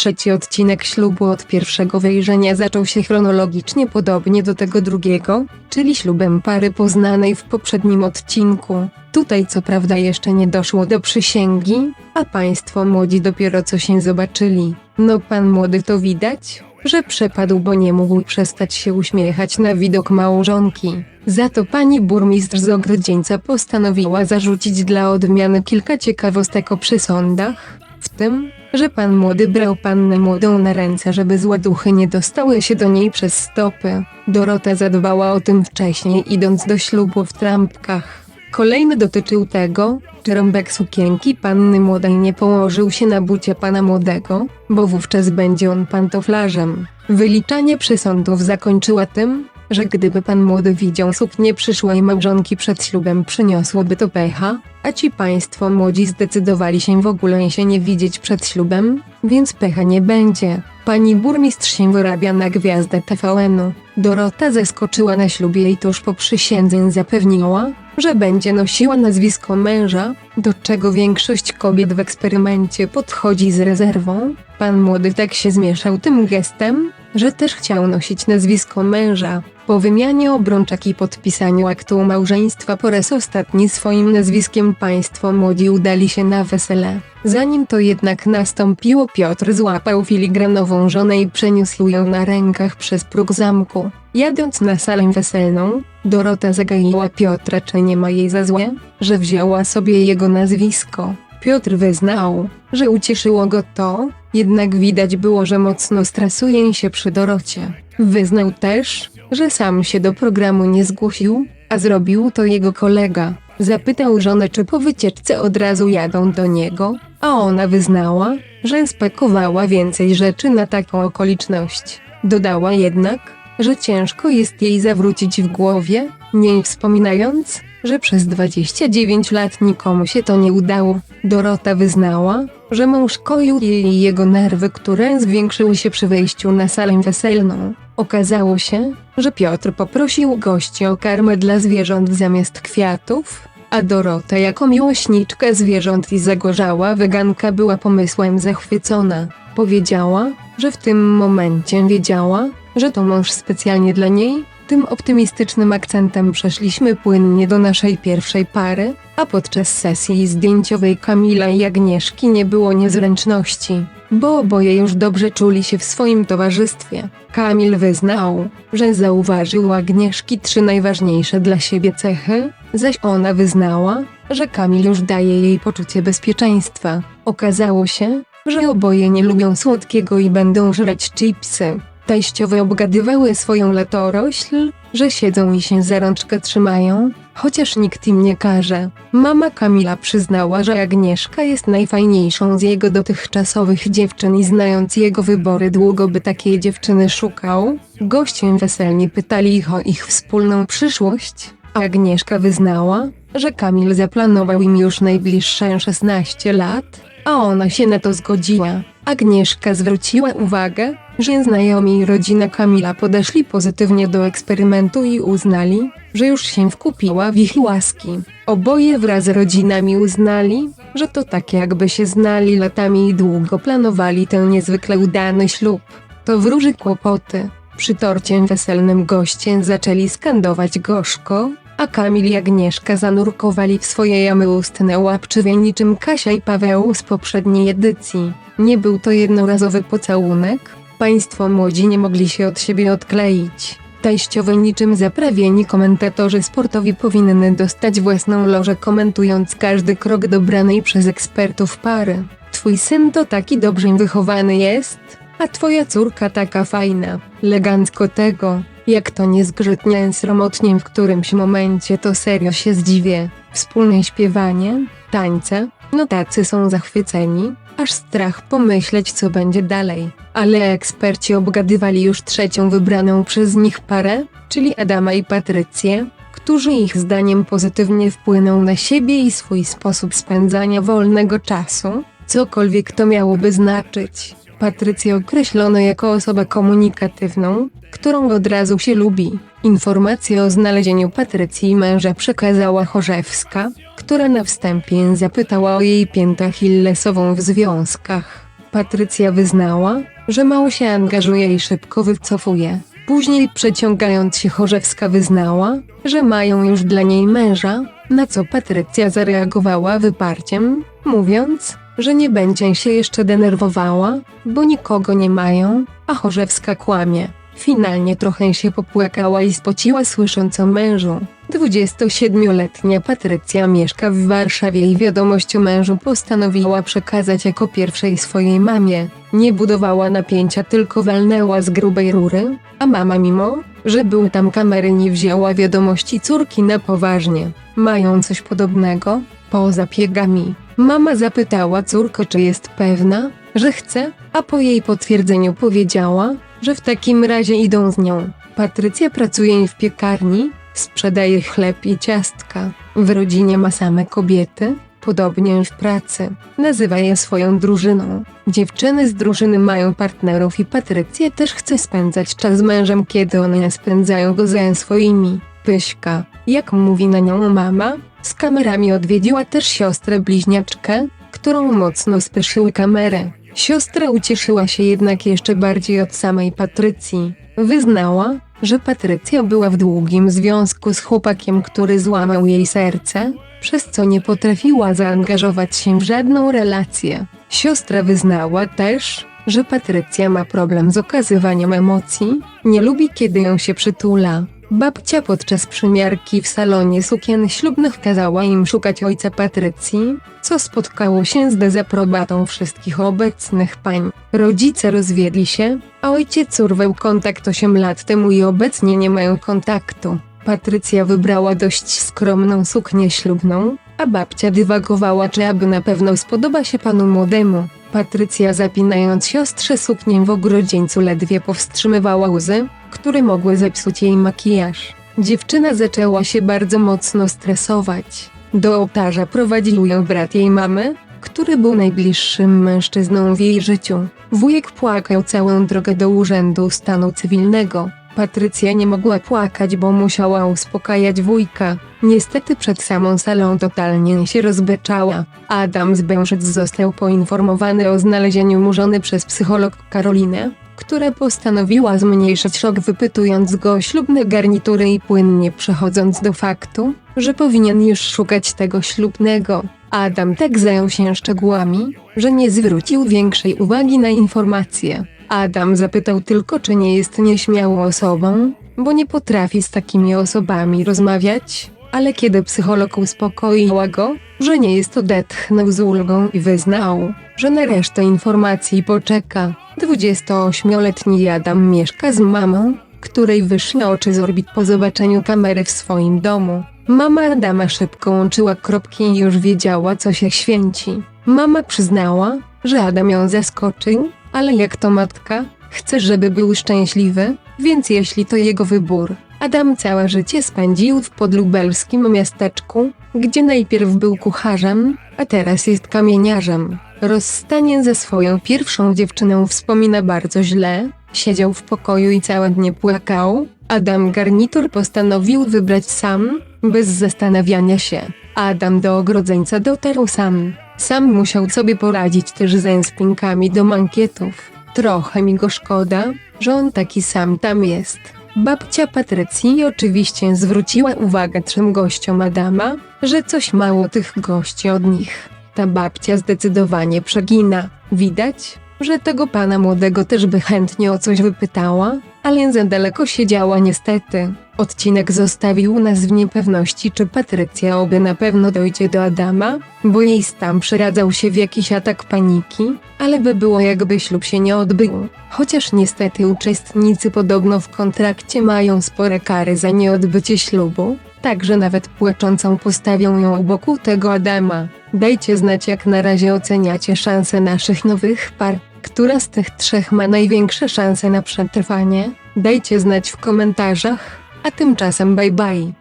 Trzeci odcinek ślubu od pierwszego wejrzenia zaczął się chronologicznie podobnie do tego drugiego, czyli ślubem pary poznanej w poprzednim odcinku. Tutaj co prawda jeszcze nie doszło do przysięgi, a państwo młodzi dopiero co się zobaczyli. No pan młody to widać, że przepadł, bo nie mógł przestać się uśmiechać na widok małżonki. Za to pani burmistrz z Ogrodzieńca postanowiła zarzucić dla odmiany kilka ciekawostek o przysądach, w tym, że pan młody brał pannę młodą na ręce, żeby złe duchy nie dostały się do niej przez stopy. Dorota zadbała o tym wcześniej, idąc do ślubu w trampkach. Kolejny dotyczył tego, czy rąbek sukienki panny młodej nie położył się na bucie pana młodego, bo wówczas będzie on pantoflarzem. Wyliczanie przysądów zakończyła tym, że gdyby pan młody widział suknię przyszłej małżonki przed ślubem przyniosłoby to pecha, a ci państwo młodzi zdecydowali się w ogóle się nie widzieć przed ślubem, więc pecha nie będzie. Pani burmistrz się wyrabia na gwiazdę TVN-u. Dorota zeskoczyła na ślubie i tuż po przysiędze zapewniła, że będzie nosiła nazwisko męża, do czego większość kobiet w eksperymencie podchodzi z rezerwą. Pan młody tak się zmieszał tym gestem, że też chciał nosić nazwisko męża. Po wymianie obrączek i podpisaniu aktu małżeństwa po raz ostatni swoim nazwiskiem państwo młodzi udali się na wesele. Zanim to jednak nastąpiło Piotr złapał filigranową żonę i przeniósł ją na rękach przez próg zamku. Jadąc na salę weselną, Dorota zagaiła Piotra czy nie ma jej za złe, że wzięła sobie jego nazwisko. Piotr wyznał, że ucieszyło go to, jednak widać było, że mocno stresuje się przy Dorocie. Wyznał też, że sam się do programu nie zgłosił, a zrobił to jego kolega. Zapytał żonę, czy po wycieczce od razu jadą do niego, a ona wyznała, że spakowała więcej rzeczy na taką okoliczność. Dodała jednak, że ciężko jest jej zawrócić w głowie, nie wspominając, że przez 29 lat nikomu się to nie udało. Dorota wyznała, że mąż koił jej jego nerwy, które zwiększyły się przy wejściu na salę weselną. Okazało się, że Piotr poprosił gości o karmę dla zwierząt zamiast kwiatów, a Dorota jako miłośniczka zwierząt i zagorzała weganka była pomysłem zachwycona. Powiedziała, że w tym momencie wiedziała, że to mąż specjalnie dla niej. Tym optymistycznym akcentem przeszliśmy płynnie do naszej pierwszej pary, a podczas sesji zdjęciowej Kamila i Agnieszki nie było niezręczności, bo oboje już dobrze czuli się w swoim towarzystwie. Kamil wyznał, że zauważył Agnieszki trzy najważniejsze dla siebie cechy, zaś ona wyznała, że Kamil już daje jej poczucie bezpieczeństwa. Okazało się, że oboje nie lubią słodkiego i będą żreć chipsy. Teściowe obgadywały swoją latorośl, że siedzą i się za rączkę trzymają, chociaż nikt im nie każe. Mama Kamila przyznała, że Agnieszka jest najfajniejszą z jego dotychczasowych dziewczyn i znając jego wybory długo by takiej dziewczyny szukał. Goście weselnie pytali ich o ich wspólną przyszłość, a Agnieszka wyznała, że Kamil zaplanował im już najbliższe 16 lat, a ona się na to zgodziła. Agnieszka zwróciła uwagę, że znajomi i rodzina Kamila podeszli pozytywnie do eksperymentu i uznali, że już się wkupiła w ich łaski. Oboje wraz z rodzinami uznali, że to tak jakby się znali latami i długo planowali ten niezwykle udany ślub. To wróży kłopoty. Przy torcie weselnym goście zaczęli skandować gorzko, a Kamil i Agnieszka zanurkowali w swoje jamy ustne łapczywie niczym Kasia i Paweł z poprzedniej edycji. Nie był to jednorazowy pocałunek, państwo młodzi nie mogli się od siebie odkleić. Teściowe niczym zaprawieni komentatorzy sportowi powinny dostać własną lożę komentując każdy krok dobranej przez ekspertów pary. Twój syn to taki dobrze wychowany jest, a twoja córka taka fajna. Elegancko tego, jak to niezgrzytnie sromotnie w którymś momencie to serio się zdziwię. Wspólne śpiewanie, tańce, no tacy są zachwyceni, aż strach pomyśleć co będzie dalej. Ale eksperci obgadywali już trzecią wybraną przez nich parę, czyli Adama i Patrycję, którzy ich zdaniem pozytywnie wpłyną na siebie i swój sposób spędzania wolnego czasu, cokolwiek to miałoby znaczyć. Patrycję określono jako osobę komunikatywną, którą od razu się lubi. Informację o znalezieniu Patrycji męża przekazała Chorzewska, która na wstępie zapytała o jej piętę Hillesową w związkach. Patrycja wyznała, że mało się angażuje i szybko wycofuje. Później przeciągając się Chorzewska wyznała, że mają już dla niej męża, na co Patrycja zareagowała wyparciem, mówiąc, że nie będzie się jeszcze denerwowała, bo nikogo nie mają, a Chorzewska kłamie. Finalnie trochę się popłakała i spociła słysząc o mężu. 27-letnia Patrycja mieszka w Warszawie i wiadomość o mężu postanowiła przekazać jako pierwszej swojej mamie. Nie budowała napięcia, tylko walnęła z grubej rury, a mama mimo, że były tam kamery nie wzięła wiadomości córki na poważnie. Mają coś podobnego, poza piegami. Mama zapytała córkę, czy jest pewna, że chce, a po jej potwierdzeniu powiedziała, że w takim razie idą z nią. Patrycja pracuje w piekarni, sprzedaje chleb i ciastka. W rodzinie ma same kobiety, podobnie w pracy. Nazywa je swoją drużyną. Dziewczyny z drużyny mają partnerów i Patrycja też chce spędzać czas z mężem, kiedy one spędzają go ze swoimi. Pyśka, jak mówi na nią mama, z kamerami odwiedziła też siostrę bliźniaczkę, którą mocno spieszyły kamery. Siostra ucieszyła się jednak jeszcze bardziej od samej Patrycji. Wyznała, że Patrycja była w długim związku z chłopakiem, który złamał jej serce, przez co nie potrafiła zaangażować się w żadną relację. Siostra wyznała też, że Patrycja ma problem z okazywaniem emocji, nie lubi kiedy ją się przytula. Babcia podczas przymiarki w salonie sukien ślubnych kazała im szukać ojca Patrycji, co spotkało się z dezaprobatą wszystkich obecnych pań. Rodzice rozwiedli się, a ojciec urwał kontakt 8 lat temu i obecnie nie mają kontaktu. Patrycja wybrała dość skromną suknię ślubną, a babcia dywagowała, czy aby na pewno spodoba się panu młodemu. Patrycja zapinając siostrze suknię w ogrodzieńcu ledwie powstrzymywała łzy, które mogły zepsuć jej makijaż. Dziewczyna zaczęła się bardzo mocno stresować. Do ołtarza prowadził ją brat jej mamy, który był najbliższym mężczyzną w jej życiu. Wujek płakał całą drogę do urzędu stanu cywilnego. Patrycja nie mogła płakać, bo musiała uspokajać wujka. Niestety przed samą salą totalnie się rozbeczała. Adam z Bężyc został poinformowany o znalezieniu mu żony przez psycholog Karolinę, która postanowiła zmniejszyć szok wypytując go o ślubne garnitury i płynnie przechodząc do faktu, że powinien już szukać tego ślubnego. Adam tak zajął się szczegółami, że nie zwrócił większej uwagi na informacje. Adam zapytał tylko, czy nie jest nieśmiałą osobą, bo nie potrafi z takimi osobami rozmawiać, ale kiedy psycholog uspokoiła go, że nie jest, odetchnął z ulgą i wyznał, że na resztę informacji poczeka. 28-letni Adam mieszka z mamą, której wyszły oczy z orbit po zobaczeniu kamery w swoim domu. Mama Adama szybko łączyła kropki i już wiedziała, co się święci. Mama przyznała, że Adam ją zaskoczył, ale jak to matka, chce, żeby był szczęśliwy, więc jeśli to jego wybór. Adam całe życie spędził w podlubelskim miasteczku, gdzie najpierw był kucharzem, a teraz jest kamieniarzem. Rozstanie ze swoją pierwszą dziewczyną wspomina bardzo źle, siedział w pokoju i całe dnie płakał. Adam garnitur postanowił wybrać sam, bez zastanawiania się. Adam do ogrodzeńca dotarł sam. Sam musiał sobie poradzić też ze spinkami do mankietów. Trochę mi go szkoda, że on taki sam tam jest. Babcia Patrycji oczywiście zwróciła uwagę trzem gościom Adama, że coś mało tych gości od nich. Ta babcia zdecydowanie przegina. Widać, że tego pana młodego też by chętnie o coś wypytała, ale za daleko siedziała niestety. Odcinek zostawił nas w niepewności, czy Patrycja oby na pewno dojdzie do Adama, bo jej stan przeradzał się w jakiś atak paniki, ale by było jakby ślub się nie odbył. Chociaż niestety uczestnicy podobno w kontrakcie mają spore kary za nieodbycie ślubu, także nawet płaczącą postawią ją u boku tego Adama. Dajcie znać jak na razie oceniacie szanse naszych nowych par. Która z tych trzech ma największe szanse na przetrwanie? Dajcie znać w komentarzach, a tymczasem bye bye.